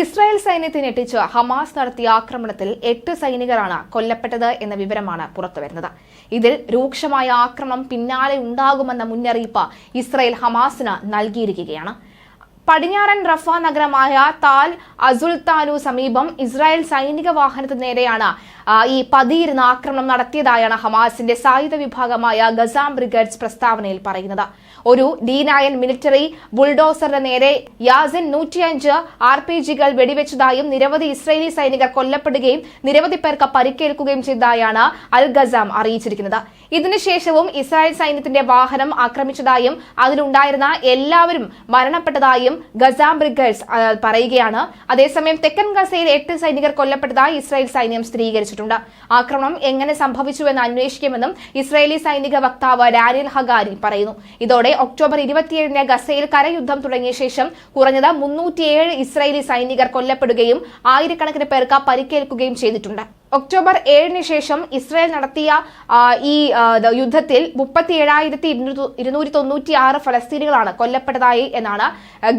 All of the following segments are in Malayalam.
ഇസ്രായേൽ സൈന്യത്തെ ഞെട്ടിച്ച് ഹമാസ് നടത്തിയ ആക്രമണത്തിൽ എട്ട് സൈനികരാണ് കൊല്ലപ്പെട്ടത് എന്ന വിവരമാണ് പുറത്തുവരുന്നത്. ഇതിൽ രൂക്ഷമായ ആക്രമണം പിന്നാലെ ഉണ്ടാകുമെന്ന മുന്നറിയിപ്പ് ഇസ്രായേൽ ഹമാസിന് നൽകിയിരിക്കുകയാണ്. പടിഞ്ഞാറൻ റഫ നഗരമായ താൽ അസുൽത്താനു സമീപം ഇസ്രായേൽ സൈനിക വാഹനത്തിന് നേരെയാണ് ഈ പതിയിരുന്ന ആക്രമണം നടത്തിയതായാണ് ഹമാസിന്റെ സായുധ വിഭാഗമായ ഗസാം ബ്രിഗേഡ്സ് പ്രസ്താവനയിൽ പറയുന്നത്. ഒരു ഡി നയൻ മിലിറ്ററി ബുൾഡോസറിന് നേരെ യാസിൻ നൂറ്റിയഞ്ച് ആർ പി ജികൾ വെടിവെച്ചതായും നിരവധി ഇസ്രയേലി സൈനികർ കൊല്ലപ്പെടുകയും നിരവധി പേർക്ക് പരിക്കേൽക്കുകയും ചെയ്തതായാണ് അൽ ഗസാം അറിയിച്ചിരിക്കുന്നത്. ഇതിനുശേഷവും ഇസ്രായേൽ സൈന്യത്തിന്റെ വാഹനം ആക്രമിച്ചതായും അതിലുണ്ടായിരുന്ന എല്ലാവരും മരണപ്പെട്ടതായും ഗസാം ബ്രിഗേഡ്സ് പറയുകയാണ്. അതേസമയം തെക്കൻ ഗസയിൽ എട്ട് സൈനികർ കൊല്ലപ്പെട്ടതായി ഇസ്രായേൽ സൈന്യം സ്ഥിരീകരിച്ചിട്ടുണ്ട് ആക്രമണം എങ്ങനെ സംഭവിച്ചുവെന്ന് അന്വേഷിക്കുമെന്നും ഇസ്രായേലി സൈനിക വക്താവ് ഡാനിയൽ ഹഗാരി പറയുന്നു. ഇതോടെ ഒക്ടോബർ ഇരുപത്തിയേഴിന് ഗസയിൽ കരയുദ്ധം തുടങ്ങിയ ശേഷം കുറഞ്ഞത് മുന്നൂറ്റിയേഴ് ഇസ്രായേലി സൈനികർ കൊല്ലപ്പെടുകയും ആയിരക്കണക്കിന് പേർക്ക് പരിക്കേൽക്കുകയും ചെയ്തിട്ടുണ്ട്. ഒക്ടോബർ ഏഴിന് ശേഷം ഇസ്രായേൽ നടത്തിയ ഈ യുദ്ധത്തിൽ മുപ്പത്തി ഏഴായിരത്തി ഇരുന്നൂറ്റി തൊണ്ണൂറ്റി ആറ് ഫലസ്തീനികളാണ് കൊല്ലപ്പെട്ടതായി എന്നാണ്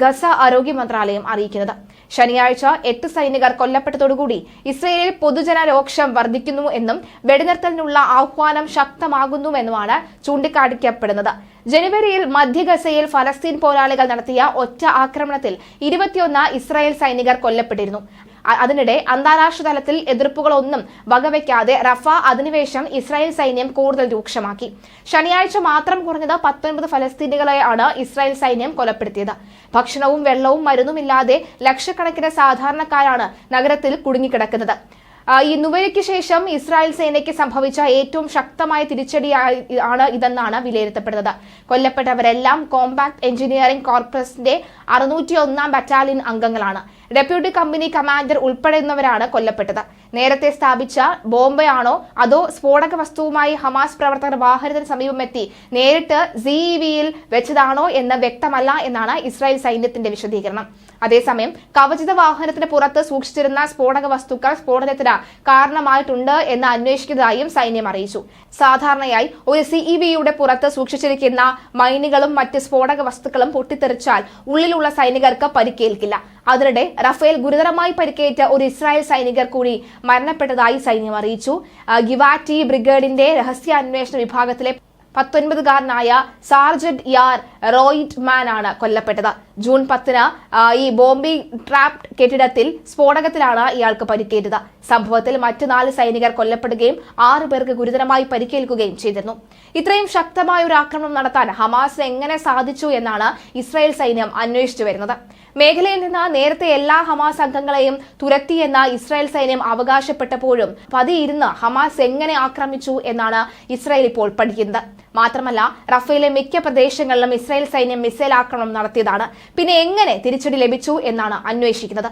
ഗസ ആരോഗ്യ മന്ത്രാലയം അറിയിക്കുന്നത്. ശനിയാഴ്ച എട്ട് സൈനികർ കൊല്ലപ്പെട്ടതോടുകൂടി ഇസ്രയേലിൽ പൊതുജന രോക്ഷം വർദ്ധിക്കുന്നു എന്നും വെടിനിർത്തലിനുള്ള ആഹ്വാനം ശക്തമാകുന്നുവെന്നുമാണ് ചൂണ്ടിക്കാണിക്കപ്പെടുന്നത് ജനുവരിയിൽ മധ്യ ഗസയിൽ ഫലസ്തീൻ പോരാളികൾ നടത്തിയ ഒറ്റ ആക്രമണത്തിൽ ഇരുപത്തിയൊന്ന് ഇസ്രായേൽ സൈനികർ കൊല്ലപ്പെട്ടിരുന്നു. അതിനിടെ അന്താരാഷ്ട്ര തലത്തിൽ എതിർപ്പുകളൊന്നും വകവയ്ക്കാതെ റഫ അധിനിവേശം ഇസ്രായേൽ സൈന്യം കൂടുതൽ രൂക്ഷമാക്കി. ശനിയാഴ്ച മാത്രം കുറഞ്ഞത് പത്തൊൻപത് ഫലസ്തീനികളെയാണ് ഇസ്രായേൽ സൈന്യം കൊലപ്പെടുത്തിയത്. ഭക്ഷണവും വെള്ളവും മരുന്നുമില്ലാതെ ലക്ഷക്കണക്കിന് സാധാരണക്കാരാണ് നഗരത്തിൽ കുടുങ്ങിക്കിടക്കുന്നത്. ഈ നുവരയ്ക്ക് ശേഷം ഇസ്രായേൽ സേനയ്ക്ക് സംഭവിച്ച ഏറ്റവും ശക്തമായ തിരിച്ചടി ആണ് ഇതെന്നാണ് വിലയിരുത്തപ്പെടുന്നത്. കൊല്ലപ്പെട്ടവരെല്ലാം കോമ്പാക്ട് എഞ്ചിനീയറിംഗ് കോർപ്പറേഷന്റെ അറുന്നൂറ്റി ഒന്നാം ബറ്റാലിയൻ അംഗങ്ങളാണ്. ഡെപ്യൂട്ടി കമ്പനി കമാൻഡർ ഉൾപ്പെടുന്നവരാണ് കൊല്ലപ്പെട്ടത്. നേരത്തെ സ്ഥാപിച്ച ബോംബെയാണോ അതോ സ്ഫോടക വസ്തുവുമായി ഹമാസ് പ്രവർത്തകർ വാഹനത്തിന് സമീപമെത്തി നേരിട്ട് സിഇവിയിൽ വെച്ചതാണോ എന്ന് വ്യക്തമല്ല എന്നാണ് ഇസ്രായേൽ സൈന്യത്തിന്റെ വിശദീകരണം. അതേസമയം കവചിത വാഹനത്തിന് പുറത്ത് സൂക്ഷിച്ചിരുന്ന സ്ഫോടക വസ്തുക്കൾ സ്ഫോടനത്തിന് കാരണമായിട്ടുണ്ട് എന്ന് അന്വേഷിക്കുന്നതായും സൈന്യം അറിയിച്ചു. സാധാരണയായി ഒരു സിഇബിയുടെ പുറത്ത് സൂക്ഷിച്ചിരിക്കുന്ന മൈനുകളും മറ്റ് സ്ഫോടക വസ്തുക്കളും പൊട്ടിത്തെറിച്ചാൽ ഉള്ളിലുള്ള സൈനികർക്ക് പരിക്കേൽക്കില്ല. അതിനിടെ റഫേൽ ഗുരുതരമായി പരിക്കേറ്റ ഒരു ഇസ്രായേൽ സൈനികർ കൂടി മരണപ്പെട്ടതായി സൈന്യം അറിയിച്ചു. ഗിവാറ്റി ബ്രിഗേഡിന്റെ രഹസ്യാന്വേഷണ വിഭാഗത്തിലെ പത്തൊൻപതുകാരനായ സാർജന്റ് യാർ റോയിറ്റ് മാൻ ആണ് കൊല്ലപ്പെട്ടത്. ജൂൺ പത്തിന് ഈ ബോംബെ ട്രാപ്ഡ് കെട്ടിടത്തിൽ സ്ഫോടകത്തിലാണ് ഇയാൾക്ക് പരിക്കേറ്റത്. സംഭവത്തിൽ മറ്റു നാല് സൈനികർ കൊല്ലപ്പെടുകയും ആറു പേർക്ക് ഗുരുതരമായി പരിക്കേൽക്കുകയും ചെയ്തിരുന്നു. ഇത്രയും ശക്തമായ ഒരു ആക്രമണം നടത്താൻ ഹമാസ് എങ്ങനെ സാധിച്ചു എന്നാണ് ഇസ്രായേൽ സൈന്യം അന്വേഷിച്ചു വരുന്നത്. മേഖലയിൽ നിന്ന് നേരത്തെ എല്ലാ ഹമാസ് അംഗങ്ങളെയും തുരത്തിയെന്ന ഇസ്രായേൽ സൈന്യം അവകാശപ്പെട്ടപ്പോഴും പതിയിരുന്ന് ഹമാസ് എങ്ങനെ ആക്രമിച്ചു എന്നാണ് ഇസ്രായേൽ ഇപ്പോൾ പഠിക്കുന്നത്. മാത്രമല്ല റഫേലെ മിക്ക പ്രദേശങ്ങളിലും ഇസ്രായേൽ സൈന്യം മിസൈൽ ആക്രമണം നടത്തിയതാണ്. പിന്നെ എങ്ങനെ തിരിച്ചടി ലഭിച്ചു എന്നാണ് അന്വേഷിക്കുന്നത്.